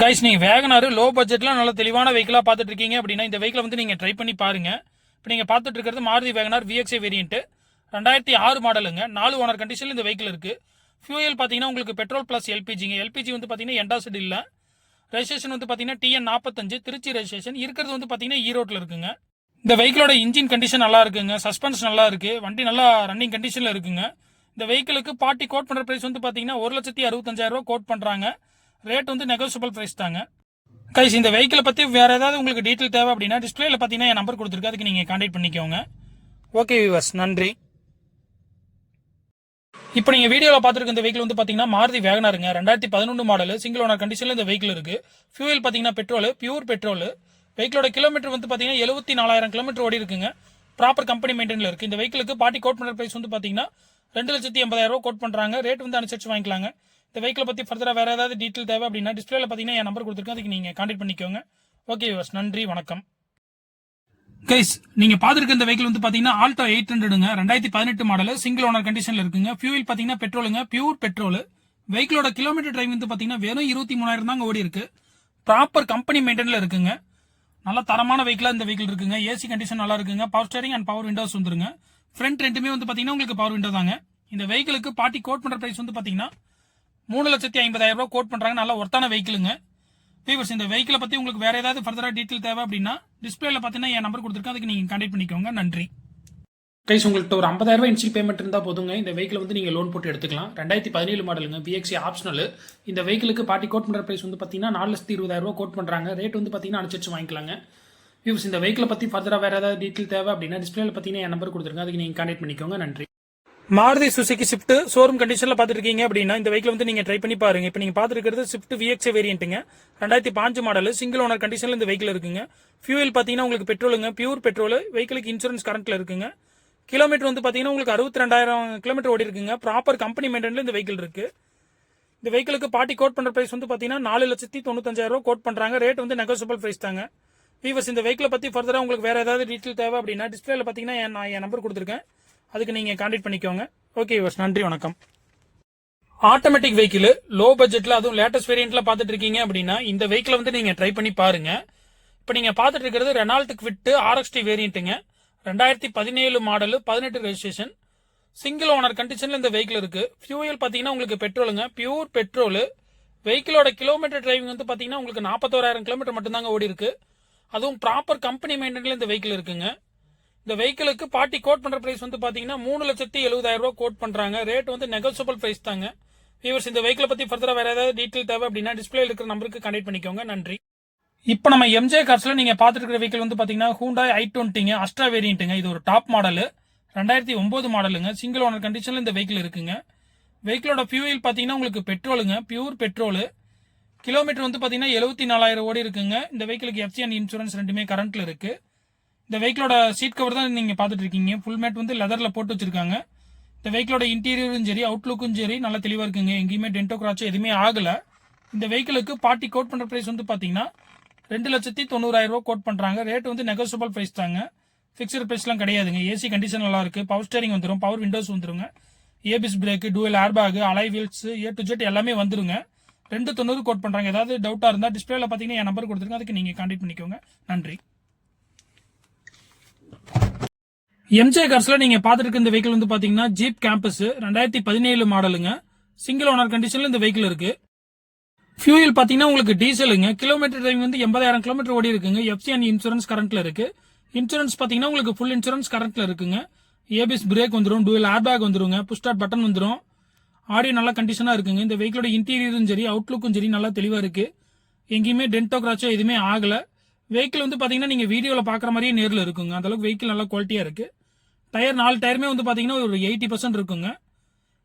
Guys நீங்கள் Wagon R low பட்ஜெட்டில் நல்ல தெளிவான வெஹிக்கிளாக பார்த்துட்டு இருக்கீங்க அப்படின்னா இந்த வெஹிக்கிளை வந்து நீங்கள் ட்ரை பண்ணி பாருங்கள் இப்போ நீங்கள் பார்த்துட்டு இருக்கிறது மாருதி வேகனார் விஎக்ஸ்ஐ வேரியன்ட்டு ரெண்டாயிரத்தி ஆறு மாடலுங்க நாலு ஓனர் கண்டிஷனில் இந்த வெஹிக்கிள் இருக்குது ஃபியூயல் பார்த்தீங்கன்னா உங்களுக்கு பெட்ரோல் ப்ளஸ் எல்பிஜிங்க எல்பிஜி வந்து பார்த்தீங்கன்னா எண்டாசிட் இல்லை. ரெஜிஸ்ட்ரேஷன் வந்து பார்த்தீங்கன்னா டிஎன் நாற்பத்தஞ்சு திருச்சி ரெஜிஸ்ட்ரேஷன் இருக்கிறது வந்து பார்த்தீங்கன்னா ஈரோட்டில் இருக்குங்க. இந்த வெஹிக்கிளோட இன்ஜின் கண்டிஷன் நல்லா இருக்குங்க. சஸ்பென்ஸ் நல்லா இருக்குது வண்டி நல்லா ரன்னிங் கண்டிஷனில் இருக்குங்க. இந்த வெஹிக்கிளுக்கு பார்ட்டி கோட் பண்ணுற ப்ரைஸ் வந்து பார்த்தீங்கன்னா ஒரு லட்சத்தி அறுபத்தஞ்சாயிரம் ரூபா கோட் பண்ணுறாங்க ரேட் வந்து நெகோசியபிள் ப்ரைஸ் தாங்க. கைஸ் இந்த வெஹிக்கிளை பற்றி வேறு ஏதாவது உங்களுக்கு டீட்டெயில் தேவை அப்படின்னா டிஸ்பிளேல பார்த்தீங்கன்னா என் நம்பர் கொடுத்துருக்கு. அதுக்கு நீங்கள் கான்டாக்ட் பண்ணிக்கோங்க. ஓகே வியூவர்ஸ் நன்றி. இப்போ நீங்கள் வீடியோவில் பார்த்துருக்க இந்த வெஹிக்கிள் வந்து பார்த்தீங்கன்னா மாருதி வேகனாருங்க. ரெண்டாயிரத்தி பதினொன்று மாடல் சிங்கிள் ஓனர் கண்டிஷனில் இந்த வெஹிக்கிள் இருக்குது ஃபியூல் பார்த்தீங்கன்னா பெட்ரோல் பியூர் பெட்ரோல் வெஹிக்கிளோட கிலோமீட்டர் வந்து பார்த்தீங்கன்னா எழுபத்தி நாலாயிரம் கிலோமீட்டர் ஓடி இருக்குங்க. ப்ராப்பர் கம்பெனி மெயின்டெனில் இருக்குது இந்த வெஹிக்கிளுக்கு பார்ட்டி கோட் பண்ணுற ப்ரைஸ் வந்து பார்த்தீங்கன்னா ரெண்டு லட்சத்தி எண்பதாயிரம் ரூபா கோட் பண்ணுறாங்க ரேட் வந்து அனுசரித்து வாங்கிக்கலாங்க. இந்த வெஹிக்கிளை பற்றி ஃபர்தராக வேறு ஏதாவது டீட்டெயில் தேவை அப்படின்னா டிஸ்பிளேல பார்த்தீங்கன்னா என் நம்பர் கொடுத்துருக்கேன். அதுக்கு நீங்கள் கான்டாக்ட் பண்ணிக்கோங்க. ஓகே யூஸ் நன்றி வணக்கம். கைஸ் நீங்க பாத்துருக்க இந்த வெஹிக்கிள் வந்து பாத்தீங்கன்னா ஆல்டோ எயிட் ஹண்ட்ரடுங்க ரெண்டாயிரத்தி பதினெட்டு மாடல் சிங்கிள் ஓனர் கண்டிஷன்ல இருக்குங்க. ஃபியூல் பாத்தீங்கன்னா பெட்ரோலுங்க பியூர் பெட்ரோல் வெஹிக்கிளோட கிலோமீட்டர் டிரைவ் வந்து பாத்தீங்கன்னா வெறும் இருபத்தி மூணாயிரம் தாங்க ஓடி இருக்கு. ப்ராப்பர் கம்பெனி மெயின்டெனில் இருக்குங்க. நல்ல தரமான வெஹிக்கிளா இந்த வெஹிக்கிள் இருக்குங்க. ஏசி கண்டிஷன் நல்லா இருக்குங்க. Power steering and power windows வந்துருங்க. ஃப்ரண்ட் ரெண்டுமே வந்து பாத்தீங்கன்னா உங்களுக்கு பவர் விண்டோ தாங்க. இந்த வெஹிக்கிளுக்கு பார்ட்டி கோட் பண்ற பிரைஸ் வந்து பாத்தீங்கன்னா மூணு லட்சத்தி ஐம்பதாயிரம் ரூபாய் கோட் பண்றாங்க. நல்ல ஒர்த்தான வெஹிக்கிளுங்க வீவர்ஸ் இந்த வெஹிக்கிளை பத்தி உங்களுக்கு வேற ஏதாவது ஃபர்தரா டீட்டெயில் தேவை அப்படின்னா டிஸ்பிளேல பாத்தீங்கன்னா என் நம்பர் கொடுத்துருக்கேன். அதுக்கு நீங்க கான்டாக்ட் பண்ணிக்கோங்க. நன்றி. கைஸ் உங்கள்கிட்ட ஒரு 50000 ரூபாய் இன்சியல் பேமெண்ட் இருந்தால் போதுங்க. இந்த வெஹிக்கிள் வந்து நீங்கள் லோன் போட்டு எடுத்துக்கலாம். ரெண்டாயிரத்தி பதினேழு மாடலுங்க பிஎக்சி ஆப்ஷனல் இந்த வெஹிக்கிளுக்கு பார்ட்டி கோட் பண்ணுற ப்ரைஸ் வந்து பார்த்தீங்கன்னா நாலு லட்சத்தி இருபதாயிரம் ரூபா கோட் பண்ணுறாங்க ரேட் வந்து பார்த்தீங்கன்னா அனுசரிச்சு வாங்கிக்கலாங்க. வியூஸ் இந்த வெஹிக்கிளை பற்றி ஃபர்தராக வேறு ஏதாவது டீட்டெயில் தேவை அப்படின்னா டிஸ்பிளேல பார்த்தீங்கன்னா என் நம்பர் கொடுத்துருங்க அதுக்கு நீங்கள் கான்டெக்ட் பண்ணிக்கோங்க. நன்றி. மாருதி சுசுகி ஷிஃப்ட் ஷோரூம் கண்டிஷன்ல பாத்துட்டு அப்படின்னா இந்த வெஹிக்கிள் வந்து நீங்க ட்ரை பண்ணி பாருங்க. இப்போ நீங்க பாத்துருக்கிறது ஷிஃப்ட் விஎக்ஸ் வேரியன்ட்டுங்க ரெண்டாயிரத்தி பாஞ்சு மாடல் சிங்கிள் ஓனர் கண்டிஷன்ல இந்த வெஹிக்கிள் இருக்குங்க. ஃபியூல் பாத்தீங்கன்னா உங்களுக்கு பெட்ரோலுங்க பியூர் பெட்ரோல் வெஹிக்கிளுக்கு இன்சூரன்ஸ் கரண்ட்ல இருக்குங்க. கிலோமீட்டர் வந்து பாத்தீங்கன்னா உங்களுக்கு அறுபத்தி ரெண்டாயிரம் கிலோமீட்டர் ஓடி இருக்குங்க. ப்ராப்பர் கம்பெனி மெயின்டென்ல இந்த வெஹிக்கிள் இருக்கு. இந்த வெஹிக்கிளுக்கு பார்ட்டி கோட் பண்ற பிரைஸ் வந்து பாத்தீங்கன்னா நாலு லட்சத்தி தொண்ணூத்தஞ்சாயிரம் ரூபா கோட் பண்றாங்க. ரேட் வந்து நெகோசியபிள் பிரைஸ் தாங்க. வீவர்ஸ் இந்த வெஹிக்கிளை பத்தி ஃபர்தரா உங்களுக்கு வேற ஏதாவது டீட்டெயில் தேவை அப்படின்னா டிஸ்பிளேல பாத்தீங்கன்னா நான் என் நம்பர் கொடுத்துருக்கேன். அதுக்கு நீங்க கான்டாக்ட் பண்ணிக்கோங்க. ஓகே விவர்ஸ் நன்றி வணக்கம். ஆட்டோமேட்டிக் வெஹிக்கிள் லோ பட்ஜெட்ல அதுவும் லேட்டஸ்ட் வேரியன்ட்ல பாத்துட்டு இருக்கீங்க அப்படின்னா இந்த வெஹிக்கிள் வந்து நீங்க ட்ரை பண்ணி பாருங்க. இப்போ நீங்க பாத்துட்டு இருக்கிறது ரெனால்ட் குவிட் ஆர்எக்ஸ்டி வேரியன்ட்டுங்க ரெண்டாயிரத்தி பதினேழு மாடல் பதினெட்டு ரெஜிஸ்ட்ரேஷன் சிங்கிள் ஓனர் கண்டிஷன்ல இந்த வெஹிக்கிள் இருக்கு. ஃபியூயல் பாத்தீங்கன்னா உங்களுக்கு பெட்ரோலுங்க பியூர் பெட்ரோல் வெஹிக்கிளோட கிலோமீட்டர் டிரைவிங் வந்து பாத்தீங்கன்னா உங்களுக்கு நாற்பத்தோராயிரம் கிலோமீட்டர் மட்டும்தாங்க ஓடி இருக்கு அதுவும் ப்ராப்பர் கம்பெனி மெயின்டெனில் இந்த வெஹிக்கிள் இருக்குங்க. இந்த வெஹிக்கிளுக்கு பார்ட்டி கோட் பண்ற பிரைஸ் வந்து பாத்தீங்கன்னா மூணு லட்சத்தி எழுபதாயிரம் ரூபாய் கோட் பண்றாங்க. ரேட் வந்து நெகோசியபிள் பிரைஸ் தாங்க. வியூவர்ஸ் இந்த வெஹிக்கிளை பத்தி ஃபர்தரா வேற ஏதாவது டீட்டெயில் தேவை அப்படின்னா டிஸ்பிளே இருக்கிற நம்பருக்கு கனெக்ட் பண்ணிக்கோங்க. நன்றி. இப்போ நம்ம எம்ஜே கார்ஸ்ல நீங்க பாத்துட்டு இருக்கிற வெஹிக்கிள் வந்து பாத்தீங்கன்னா ஹூண்டாய் ஐ டுவெண்ட்டிங்க அஸ்ட்ரா வேரியன்ட்டுங்க இது ஒரு டாப் மாடல் ரெண்டாயிரத்தி ஒன்பது மாடலுங்க சிங்கிள் ஓனர் கண்டிஷன்ல இந்த வெஹிக்கிள் இருக்குங்க. வெஹிக்கிளோட ஃபியூல் பாத்தீங்கன்னா உங்களுக்கு பெட்ரோலுங்க பியூர் பெட்ரோலு கிலோமீட்டர் வந்து பாத்தீங்கன்னா எழுபத்தி நாலாயிரம் ஓடி இருக்குங்க. இந்த வெஹிக்கிளுக்கு எஃப்சி அண்ட் இன்சூரன்ஸ் ரெண்டுமே கரண்ட்ல இருக்கு. இந்த வெஹிக்கிளோட சீட் கவர் தான் நீங்க பாத்துட்டு இருக்கீங்க. ஃபுல் மேட் வந்து லெதர்ல போட்டு வச்சிருக்காங்க. இந்த வெஹிக்கிளோட இன்டீரியரும் சரி அவுட்லுக்கும் சரி நல்லா தெளிவா இருக்குங்க. எங்கேயுமே டென்டோ கிராச்சோ எதுவுமே ஆகல. இந்த வெஹிக்கிளுக்கு பார்ட்டி கோட் பண்ற பிரைஸ் வந்து பாத்தீங்கன்னா ரெண்டு லட்சத்தி தொண்ணூறாயிரம் ரூபாய் கோட் பண்றாங்க. ரேட் வந்து நெகோசியபிள் பிரைஸ் தாங்க. ஃபிக்ஸ்டு பிரைஸ்லாம் கிடையாதுங்க. ஏசி கண்டிஷன் நல்லா இருக்கு. பவர் ஸ்டேரிங் வந்துடும் பவர் விண்டோஸ் வந்துருங்க. ABS brake dual airbag alloy wheels A to Z எல்லாமே வந்துருங்க. ரெண்டு தொண்ணூறு கோட் பண்றாங்க. ஏதாவது டவுட்டா இருந்தா டிஸ்பிளேல பாத்தீங்கன்னா என் நம்பர் கொடுத்துருங்க. அதுக்கு நீங்க கான்டாக்ட் பண்ணிக்கோங்க. நன்றி. எம்ஜே கார்ஸ்ல நீங்க பாத்துட்டு இந்த வெஹிக்கிள் வந்து பாத்தீங்கன்னா ஜீப் கேம்பஸ் ரெண்டாயிரத்தி பதினேழு மாடலுங்க சிங்கிள் ஓனர் கண்டிஷன்ல இந்த வெஹிக்கிள் இருக்கு. ஃபியூயல் பாத்தீங்கன்னா உங்களுக்கு டீசலுங்க கிலோமீட்டர் டிரைவிங் வந்து எண்பதாயிரம் கிலோமீட்டர் ஓடி இருக்குங்க. எஃப்சி அண்ட் இன்சூரன்ஸ் கரண்ட்ல இருக்கு. இன்சூரன்ஸ் பாத்தீங்கன்னா உங்களுக்கு ஃபுல் இன்சூரன்ஸ் கரண்ட்ல இருக்குங்க. ஏபிஎஸ் பிரேக் வந்துடும் டூவல் ஏர்பேக் வந்துருங்க. புஷ்டார்ட் பட்டன் வந்துடும் ஆடியோ நல்லா கண்டிஷனா இருக்குங்க. இந்த வெஹிக்கிளோட இன்டீரியரும் சரி அவுட்லுக்கும் சரி நல்லா தெளிவா இருக்கு. எங்கேயுமே டென்டோ கிராச்சோ எதுவுமே ஆகலை. வெஹிக்கிள் வந்து பார்த்தீங்கன்னா நீங்கள் வீடியோவில் பார்க்குற மாதிரியே நேரில் இருக்குங்க. அந்தளவுக்கு வெஹிக்கிள் நல்லா குவாலிட்டியாக இருக்குது டயர் நாலு டயருமே வந்து பார்த்தீங்கன்னா ஒரு எயிட்டி பர்சன்ட் இருக்குங்க.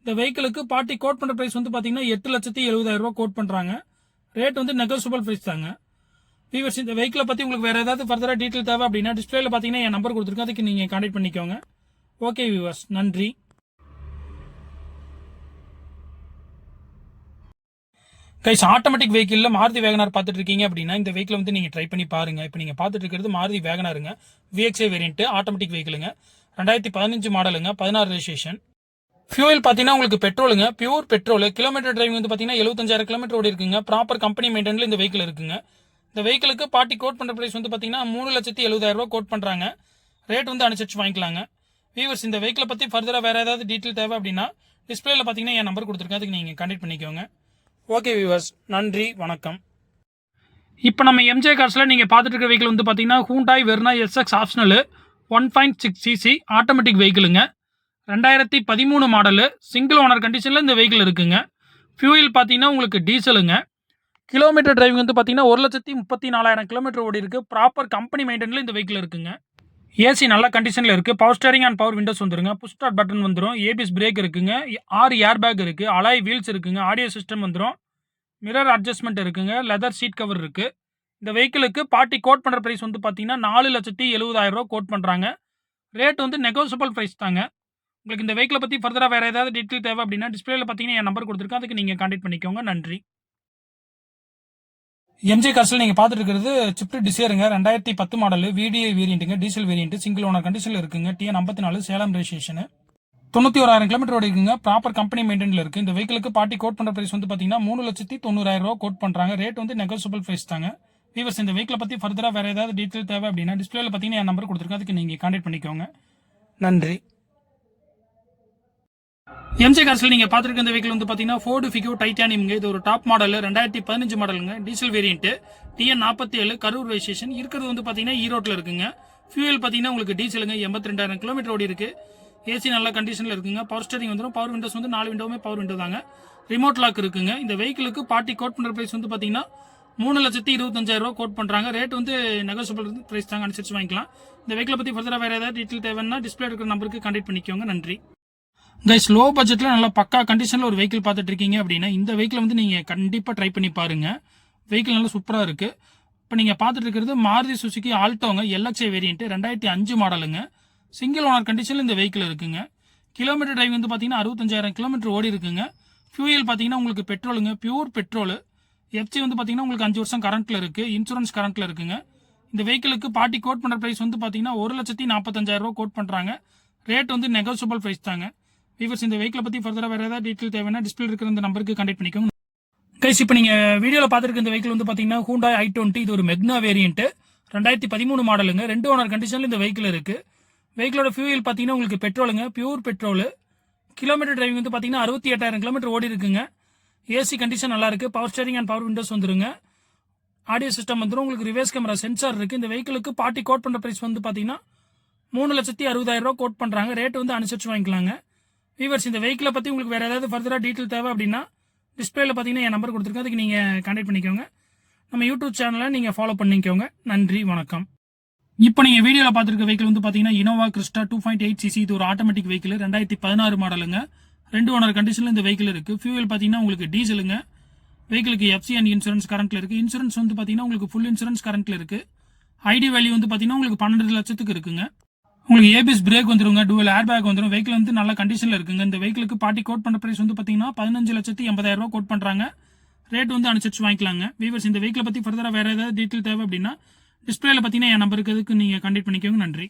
இந்த வெஹிக்கிளுக்கு பார்ட்டி கோட் பண்ணுற ப்ரைஸ் வந்து பார்த்தீங்கன்னா எட்டு லட்சத்தி எழுபதாயிரம் ரூபா கோட் பண்ணுறாங்க ரேட் வந்து நெகோசியபிள் ப்ரைஸ் தாங்க. வீவர்ஸ் இந்த வெஹிக்கிளை பற்றி உங்களுக்கு வேறு ஏதாவது ஃபர்தராக டீட்டெயில் தேவை அப்படின்னா டிஸ்பிளேல பார்த்தீங்கன்னா என் நம்பர் கொடுத்துருக்கோம் அதுக்கு நீங்கள் கான்டெக்ட் பண்ணிக்கோங்க. ஓகே வியூவர்ஸ் நன்றி. கைஸ் ஆட்டோமேட்டிக் வெஹிக்கிளில் மாருதி வேகனார் பார்த்துட்டு இருக்கீங்க அப்படின்னா இந்த வெஹிக்கிள் வந்து நீங்கள் ட்ரை பண்ணி பாருங்க. இப்போ நீங்கள் பார்த்துட்டு இருக்கிறது மாருதி வேகனாருங்க விஎக்ஸ்ஐ வேரியன்ட்டு ஆட்டோமேட்டிக் வெஹிக்கிளுங்க ரெண்டாயிரத்தி பதினஞ்சு மாடலுங்க பதினாறு ரெஜிஸ்ட்ரேஷன் ஃபியூல் பார்த்தீங்கன்னா உங்களுக்கு பெட்ரோலுங்க பியூர் பெட்ரோல் கிலோமீட்டர் டிரைவிங் வந்து பார்த்தீங்கன்னா எழுபத்தஞ்சாயிரம் கிலோமீட்டர் ஓடி இருக்குங்க. ப்ராப்பர் கம்பெனி மெயின்டெனில் இந்த வெஹிக்கிள் இருக்குங்க. இந்த வெஹிக்கிளுக்கு பார்ட்டி கோட் பண்ணுற ப்ரைஸ் வந்து பார்த்தீங்கன்னா மூணு லட்சத்தி எழுபதாயிரரூபா கோட் பண்ணுறாங்க ரேட் வந்து அனுசரிச்சு வாங்கிக்கலாங்க. வியூவர்ஸ் இந்த வெஹிக்கிளை பற்றி ஃபர்தராக வேறு ஏதாவது டீட்டெயில் தேவை அப்படின்னா டிஸ்பிளேல பார்த்தீங்கன்னா என் நம்பர் கொடுத்துருக்கேன். அதுக்கு நீங்கள் கண்டெக்ட் பண்ணிக்கோங்க. ஓகே வியூவர்ஸ் நன்றி வணக்கம். இப்போ நம்ம எம்ஜே கார்ஸில் நீங்கள் பார்த்துட்டு இருக்க வெஹிக்கிள் வந்து பார்த்தீங்கன்னா Hyundai Verna SX optional one point six CC automatic வெஹிக்கிளுங்க ரெண்டாயிரத்தி பதிமூணு மாடலு சிங்கிள் ஓனர் கண்டிஷனில் இந்த வெஹிக்கிள் இருக்குங்க. ஃபியூயில் பார்த்தீங்கன்னா உங்களுக்கு டீசலுங்க கிலோமீட்டர் டிரைவிங் வந்து பார்த்தீங்கன்னா ஒரு லட்சத்தி முப்பத்தி நாலாயிரம் கிலோமீட்டர் ஓடி இருக்குது ப்ராப்பர் கம்பெனி மெயின்டெனில் இந்த வெஹிக்கிள் இருக்குங்க. ஏசி நல்ல கண்டிஷனில் இருக்குது power steering and power windows வந்துருங்க. புஷ் ஸ்டார்ட் பட்டன் வந்துடும் ஏபிஎஸ் பிரேக் இருக்குங்க. ஆறு ஏர் பேக் இருக்குது அலாய் வீல்ஸ் இருக்குங்க. ஆடியோ சிஸ்டம் வந்துடும் மிரர் அட்ஜஸ்ட்மெண்ட் இருக்குங்க. லெதர் சீட் கவர் இருக்குது இந்த வெஹிக்கிளுக்கு பார்ட்டி கோட் பண்ணுற ப்ரைஸ் வந்து பார்த்தீங்கன்னா நாலு லட்சத்தி எழுபதாயிரம் ரூபா கோட் பண்ணுறாங்க ரேட் வந்து நெகோசியபிள் ப்ரைஸ் தாங்க. உங்களுக்கு இந்த வெஹிக்கிளை பற்றி ஃபர்தராக வேறு ஏதாவது டீட்டெயில் தேவை அப்படின்னா டிஸ்பிளேல பார்த்தீங்கன்னா என் நம்பர் கொடுத்துருக்கேன். அதுக்கு நீங்கள் கான்டெக்ட் பண்ணிக்கோங்க. நன்றி. எம்ஜே கார்ஸில் நீங்கள் பார்த்துட்டு இருக்கிறது சிப்ட் டிசைருங்க ரெண்டாயிரத்தி பத்து மாடல் விடிஐ வேரியண்ட்டுங்க டீசல் வேரியண்ட் சிங்கிள் ஓனர் கண்டிஷனில் இருக்குங்க. டிஎன் ஐம்பத்தி நாலு சேலம் ரெஜிஸ்ட்ரேஷன் தொண்ணூற்றி ஓராயிரம் கிலோமீட்டர் ஓடி இருக்குங்க. ப்ராப்பர் கம்பெனி மெயின்டெனில் இருக்குது இந்த வெஹிக்கிளுக்கு பார்ட்டி கோட் பண்ணுற ப்ரைஸ் வந்து பார்த்தீங்கன்னா மூணு லட்சத்தி தொண்ணூறாயிரம் ரூபா கோட் பண்ணுறாங்க ரேட் வந்து நெகோசியபிள் ப்ரைஸ் தாங்க. வீவர்ஸ் இந்த வெஹிக்கிளை பற்றி ஃபர்தராக வேறு ஏதாவது டீட்டெயில் தேவை அப்படின்னா டிஸ்பிளேல பார்த்தீங்கன்னா என் நம்பர் கொடுத்துருக்கேன் அதுக்கு நீங்கள் கான்டெக்ட் பண்ணிக்கோங்க. நன்றி. எம்ஜே கார்ஸில் நீங்கள் பார்த்துருக்க இந்த வெஹிக்கிள் வந்து பார்த்தீங்கன்னா ஃபோர்டு ஃபிகோ டைட்டானியம்ங்க இது ஒரு டாப் மாடல் ரெண்டாயிரத்தி பதினஞ்சு மாடலுங்க டீசல் வேரியன்ட் டிஎன் நாற்பத்தி ஏழு கரூர் ரெஜிஸ்ட்ரேஷன் இருக்கிறது வந்து பார்த்தீங்கன்னா ஈரோட்டில் இருக்குங்க. ஃபியூல் பார்த்தீங்கன்னா உங்களுக்கு டீசலுங்க எண்பத்தி ரெண்டாயிரம் கிலோமீட்டர் ஓடி இருக்கு. ஏசி நல்ல கண்டிஷனில் இருக்குங்க. பவர் ஸ்டேரிங் வந்துடும் பவர் விண்டோஸ் வந்து நாலு விண்டோவுமே பவர் விண்டோ தாங்க. ரிமோட் லாக் இருக்குங்க. இந்த வெஹிக்கிளுக்கு பார்ட்டி கோட் பண்ணுற ப்ரைஸ் வந்து பார்த்தீங்கன்னா மூணு லட்சத்தி இருபத்தஞ்சாயிரம் ரூபா கோட் பண்ணுறாங்க ரேட் வந்து நெகோசியபிள் ப்ரைஸ் தாங்க. அனுசரிச்சு வாங்கிக்கலாம். இந்த வெஹிக்கிளை பற்றி ஃபர்தராக வேறு ஏதாவது டீட்டெயில் தேவைன்னா டிஸ்பிளே இருக்கிற நம்பருக்கு கான்டெக்ட் பண்ணிக்கோங்க. நன்றி. கைஸ் லோ பட்ஜெட்டில் நல்லா பக்கா கண்டிஷனில் ஒரு வெஹிக்கிள் பார்த்துட்டு இருக்கீங்க அப்படின்னா இந்த வெஹிக்கிள் வந்து நீங்கள் கண்டிப்பாக ட்ரை பண்ணி பாருங்கள் வெஹிக்கிள் நல்லா சூப்பராக இருக்குது இப்போ நீங்கள் பார்த்துட்டு இருக்கிறது மாருதி சுசுகி ஆல்டோங்க எல்எக்ஸ்ஐ வேரியன்ட் ரெண்டாயிரத்தி அஞ்சு மாடலுங்க சிங்கிள் ஓனர் கண்டிஷனில் இந்த வெஹிக்கிள் இருக்குங்க. கிலோமீட்டர் டிரைவ் வந்து பார்த்தீங்கன்னா அறுபத்தஞ்சாயிரம் கிலோமீட்டர் ஓடி இருக்குங்க. ஃபியூயல் பார்த்தீங்கன்னா உங்களுக்கு பெட்ரோலுங்க பியூர் பெட்ரோல் எஃப்சி வந்து பார்த்தீங்கன்னா உங்களுக்கு அஞ்சு வருஷம் கரண்ட்டில் இருக்குது இன்சூரன்ஸ் கரண்ட்டில் இருக்குங்க. இந்த வெஹிக்கிளுக்கு பார்ட்டி கோட் பண்ணுற ப்ரைஸ் வந்து பார்த்தீங்கன்னா ஒரு லட்சத்தி நாற்பத்தஞ்சாயிரம் ரூபா கோட் பண்ணுறாங்க ரேட் வந்து நெகோசியபிள் ப்ரைஸ் தாங்க. வீவர்ஸ் இந்த வெஹிக்கிளை பற்றி ஃபர்தராக வேறு ஏதாவது டீட்டெயில் தேவைன்னா டிஸ்பிளே இருக்கிற இந்த நம்பருக்கு கான்டெக்ட் பண்ணிக்கோங்க. கைஸ் இப்போ நீங்கள் வீடியோவில் பார்த்துருக்க இந்த வெஹிக்கிள் வந்து பார்த்தீங்கன்னா ஹூண்டாய் ஐ டுவெண்ட்டி இது ஒரு மெக்னா வேரியண்ட்டு ரெண்டாயிரத்தி பதிமூணு மாடலுங்க ரெண்டு ஓனர் கண்டிஷனில் இந்த வெஹிக்கிள் இருக்குது வெஹிக்கிளோட ஃபியூயல் பார்த்தீங்கன்னா உங்களுக்கு பெட்ரோலுங்க பியூர் பெட்ரோல் கிலோமீட்டர் டிரைவிங் வந்து பார்த்தீங்கன்னா அறுபத்தி எட்டாயிரம் கிலோமீட்டர் ஓடி இருக்குங்க. ஏசி கண்டிஷன் நல்லாயிருக்கு power steering and power windows வந்துருங்க. ஆடியோ சிஸ்டம் வந்துடும் உங்களுக்கு ரிவர்ஸ் கேமரா சென்சார் இருக்குது இந்த வெஹிக்கிளுக்கு பார்ட்டி கோட் பண்ணுற ப்ரைஸ் வந்து பார்த்தீங்கன்னா மூணு லட்சத்தி அறுபதாயிரம் ரூபா கோட் பண்ணுறாங்க ரேட் வந்து அனுசரிச்சு வாங்கிக்கலாங்க. வீவர்ஸ் இந்த வெஹிக்கிளை பற்றி உங்களுக்கு வேறு ஏதாவது ஃபர்தராக டீட்டெயில் தேவை அப்படின்னா டிஸ்பிளேல பார்த்தீங்கன்னா என் நம்பர் கொடுத்துருக்கேன். அதுக்கு நீங்கள் கான்டாக்ட் பண்ணிக்கோங்க. நம்ம யூடியூப் சேனலை நீங்கள் ஃபாலோ பண்ணிக்கோங்க. நன்றி வணக்கம். இப்போ நீங்கள் வீடியோவில் பார்த்துருக்க வெஹிக்கிள் வந்து பார்த்தீங்கன்னா Innova Crysta two point eight CC இது ஒரு ஆட்டோமேட்டிக் வெஹிக்கிள் ரெண்டாயிரத்தி பதினாறு மாடலுங்க ரெண்டு ஓனர் கண்டிஷனில் இந்த வெஹிக்கிள் இருக்குது ஃபியூவல் பார்த்தீங்கன்னா உங்களுக்கு டீசலுங்க வெஹிக்கிளுக்கு எஃப்சி அண்ட் இன்சூரன்ஸ் கரண்ட்டில் இருக்குது இன்சூரன்ஸ் வந்து பார்த்தீங்கன்னா உங்களுக்கு ஃபுல் இன்சூரன்ஸ் கரண்ட்டில் இருக்குது ஐடி வேல்யூ வந்து பார்த்தீங்கன்னா உங்களுக்கு பன்னெண்டு லட்சத்துக்கு இருக்குங்க. உங்களுக்கு ஏபிஎஸ் பிரேக் வந்துருங்க டூவல் ஏர் பேக் வந்துடும் வெஹிக்கிள் வந்து நல்ல கண்டிஷனில் இருக்குங்க. இந்த வெஹிக்கிளுக்கு பாட்டி கோட் பண்ண ப்ரைஸ் வந்து பார்த்தீங்கன்னா பதினஞ்சு லட்சத்தி எண்பதாயிரம் ரூபா கோட் பண்ணுறாங்க ரேட் வந்து அனுசரிச்சு வாங்கிக்கலாங்க. வீவர்ஸ் இந்த வெஹிக்கிளை பற்றி ஃபர்தராக வேறு ஏதாவது டீட்டெயில் தேவை அப்படின்னா டிஸ்பிளேல பார்த்தீங்கன்னா என் நம்பருக்கு அதுக்கு நீங்கள் கண்டெக்ட் பண்ணிக்கோங்க. நன்றி.